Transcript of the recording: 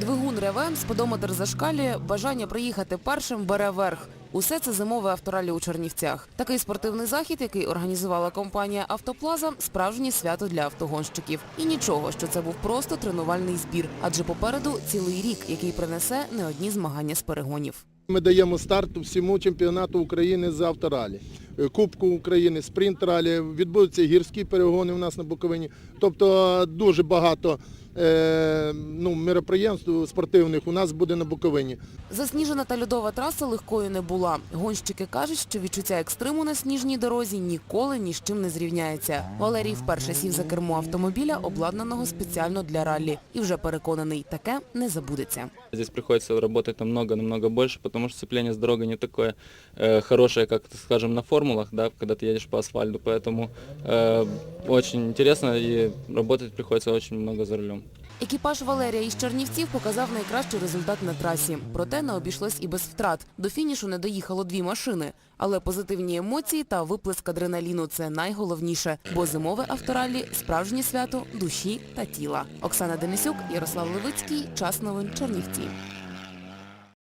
Двигун реве, сподометр зашкалює, бажання приїхати першим бере верх. Усе це зимове авторалі у Чернівцях. Такий спортивний захід, який організувала компанія «Автоплаза» – справжнє свято для автогонщиків. І нічого, що це був просто тренувальний збір, адже попереду цілий рік, який принесе не одні змагання з перегонів. Ми даємо старт всьому чемпіонату України з авторалі. Кубку України, спринт-ралі, відбудуться гірські перегони у нас на Буковині. Тобто дуже багато ну, мероприємств спортивних у нас буде на Буковині. Засніжена та льодова траса легкою не була. Гонщики кажуть, що відчуття екстриму на сніжній дорозі ніколи ні з чим не зрівняється. Валерій вперше сів за кермо автомобіля, обладнаного спеціально для раллі. І вже переконаний, таке не забудеться. Здесь приходится работать намного-намного больше, потому что сцепление с дорогой не такое э, хорошее, как, скажем, на формулах, да, когда ты едешь по асфальту. Поэтому э, очень интересно и работать приходится очень много за рулем. Екіпаж Валерія із Чернівців показав найкращий результат на трасі. Проте не обійшлось і без втрат. До фінішу не доїхало дві машини. Але позитивні емоції та виплеск адреналіну – це найголовніше. Бо зимове авторалі – справжнє свято душі та тіла. Оксана Денисюк, Ярослав Левицький. Час новин Чернівці.